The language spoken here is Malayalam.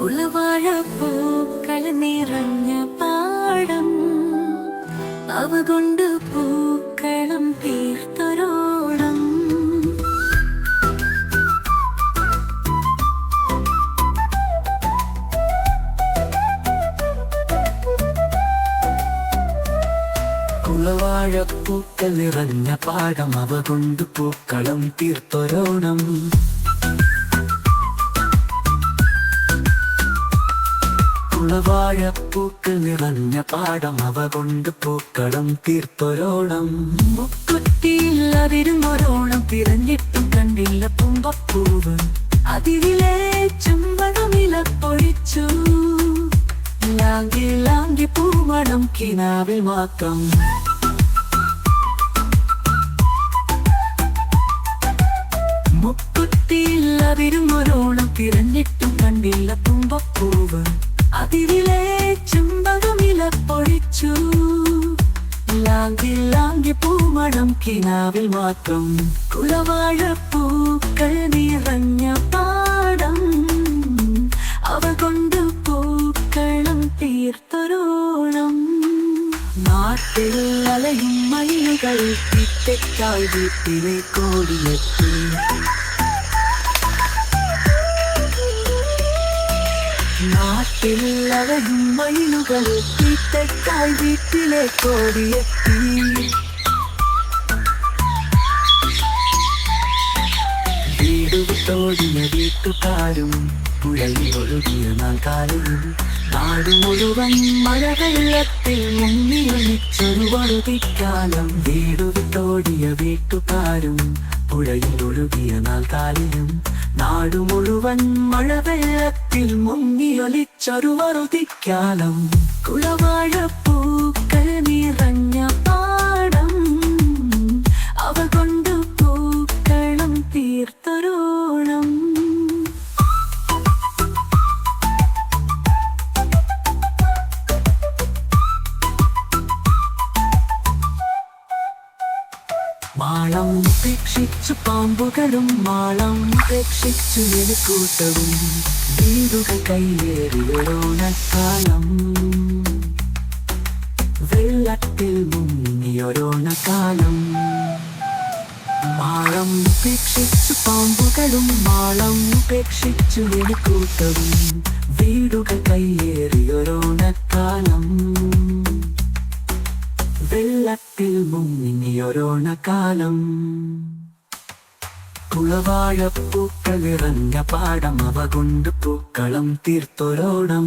കുളവാഴപ്പൂക്കൾ നിറഞ്ഞ പാടം. അവ കൊണ്ട് പൂക്കളം തീർത്തൊരോണം കുളവാഴപ്പൂക്കൾ നിറഞ്ഞ പാടം. അവ കൊണ്ട് പൂക്കളം തീർത്തൊരോണം കുളവാഴപ്പൂക്കൾ നിറഞ്ഞ പാടം അവ കൊണ്ട് പൂക്കളം തീർത്തൊരോണം മുക്കുറ്റിയിൽ അതിരുന്നൊരോണം തിരഞ്ഞിട്ടും കണ്ടില്ല തുമ്പപ്പൂവ് അതിരിലെ ചുംബനമില പൊഴിച്ചു. ലാങ്കി ലാങ്കി പൂമണം കിനാവിൽ മാത്രം. ലാങ്കി ലാങ്കി പൂമണം കിനാവിൽ മാത്രം കുളവാഴപ്പൂക്കൾ നിറഞ്ഞ പാടം. അവ കൊണ്ട് പൂക്കളം തീർത്തൊരോണം. നാട്ടിൽ അലയും മയിലുകൾ തിറ്റയ്ക്കായി വീട്ടിലെ കോടിയെത്തി. അലയും മയിലുകൾ തിറ്റയ്ക്കായി വീട്ടിലെ കോടിയെത്തി. വീട് വിട്ടോടിയ വീട്ടുകാരും പുഴയിൽ ഒഴുകിയ നാൽക്കാലയും നാട് മുഴുവൻ മഴവെള്ളത്തിൽ മുങ്ങിയൊലിച്ചൊരു വറുതിക്കാലം വീട് വിട്ടോടിയ വീട്ടുകാരും പുഴയിൽ ഒഴുകിയ താലിയും നാടു മുഴുവൻ മഴവെള്ളത്തിൽ മുങ്ങിയൊലിച്ചൊരു വറുതിക്കാലം. മാളം ഉപേക്ഷിച്ചു പാമ്പുകളും മാളം ഉപേക്ഷിച്ചു എലിക്കൂട്ടവും വീടുകൾ കയ്യേറിയൊരോണക്കാലം വെള്ളത്തിൽ മുങ്ങിയൊരോണക്കാലം മാളം ഉപേക്ഷിച്ചു പാമ്പുകളും മാളം ഉപേക്ഷിച്ചു എലിക്കൂട്ടവും വീടുകൾ കയ്യേറിയൊരോണക്കാലം വെള്ളത്തിൽ മുങ്ങിയൊരോണക്കാലം കുളവാഴപ്പൂക്കൾ ഇറഞ്ഞ പാടം അവ കൊണ്ട് പൂക്കളം തീർത്തൊരോണം.